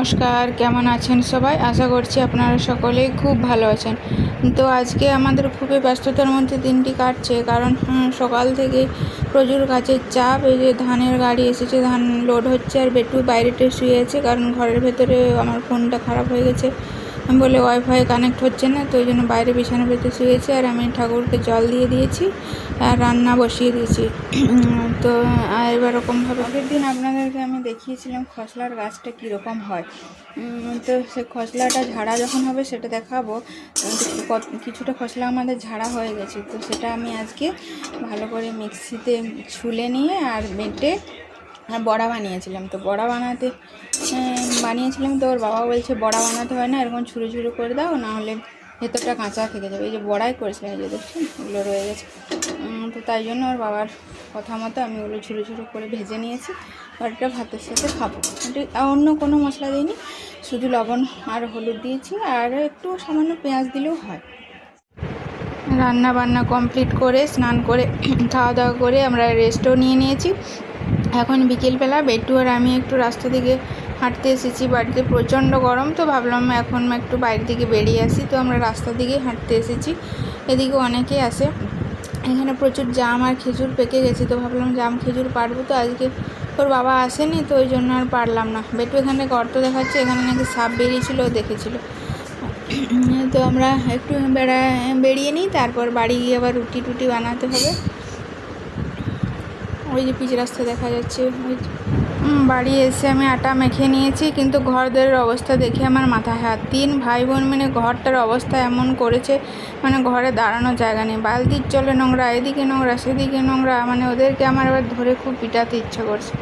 নমস্কার, কেমন আছেন সবাই? আশা করছি আপনারা সকলেই খুব ভালো আছেন। তো আজকে আমাদের খুবই ব্যস্ততার মধ্যে দিনটি কাটছে কারণ সকাল থেকে প্রচুর কাজের চাপ। এই যে ধানের গাড়ি এসেছে, ধান লোড হচ্ছে আর বেটু বাইরেটে শুয়ে আছে কারণ ঘরের ভেতরে আমার ফোনটা খারাপ হয়ে গেছে। আমি বলে ওয়াইফাই কানেক্ট হচ্ছে না, তো ওই জন্য বাইরে বিছানা পেতে শুয়েছে আর আমি ঠাকুরকে জল দিয়ে দিয়েছি আর রান্না বসিয়ে দিয়েছি। তো এবার ওরকমভাবে আগের দিন আপনাদেরকে আমি দেখিয়েছিলাম খসলার গাছটা কীরকম হয়। তো সে খসলাটা ঝাড়া যখন হবে সেটা দেখাবো। কিছুটা খসলা আমাদের ঝাড়া হয়ে গেছে, তো সেটা আমি আজকে ভালো করে মিক্সিতে ছুলে নিয়ে আর বেটে আর বড়া বানিয়েছিলাম তো, বড়া বানাতে বানিয়েছিলাম তো, ওর বাবা বলছে বড়া বানাতে হয় না, এরকম ছুরু ছুরু করে দাও, না হলে ভেতরটা কাঁচা থেকে যাবে। এই যে বড়াই করেছিলাম, এই যে দেখছেন ওগুলো রয়ে গেছে। তো তাই জন্য ওর বাবার কথা মতো আমি ওগুলো ঝুরো ঝুরো করে ভেজে নিয়েছি এটা ভাতের সাথে খাব। অন্য কোনো মশলা দিইনি, শুধু লবণ আর হলুদ দিয়েছি, আর একটু সামান্য পেঁয়াজ দিলেও হয়। রান্না বান্না কমপ্লিট করে, স্নান করে, খাওয়া দাওয়া করে আমরা রেস্টও নিয়ে নিয়েছি। এখন বিকেলবেলা বেটু আর আমি একটু রাস্তা দিকে হাঁটতে এসেছি, বাড়িতে প্রচণ্ড গরম তো ভাবলাম এখন একটু বাইরের দিকে বেরিয়ে আসি, তো আমরা রাস্তা দিকে হাঁটতে এসেছি। এদিকে অনেকেই আসে এখানে প্রচুর জাম আর খেজুর পেকে গেছে, তো ভাবলাম জাম খেজুর পারব তো আজকে ওর বাবা আসেনি তো ওই জন্য আর পারলাম না। বেটু এখানে গর্ত দেখাচ্ছে, এখানে নাকি সাপ বেরিয়েছিল দেখেছিল। তো আমরা একটু বেড়া বেরিয়ে নিই, তারপর বাড়ি গিয়ে আবার রুটি টুটি বানাতে হবে। ওই যে পিচ রাস্তা দেখা যাচ্ছে। ওই বাড়ি এসে আমি আটা মেখে নিয়েছি, কিন্তু ঘরদের অবস্থা দেখে আমার মাথায় হাত। তিন ভাই বোন মানে ঘরটার অবস্থা এমন করেছে মানে ঘরে দাঁড়ানোর জায়গা নেই। বালতির চলে নোংরা, এদিকে নোংরা, সেদিকে নোংরা মানে ওদেরকে আমার এবার ধরে খুব পিটাতে ইচ্ছা করছে।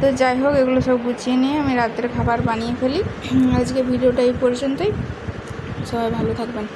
তো যাই হোক, এগুলো সব গুছিয়ে নিয়ে আমি রাত্রে খাবার বানিয়ে ফেলি। আজকে ভিডিওটা এই পর্যন্তই। সবাই ভালো থাকবেন।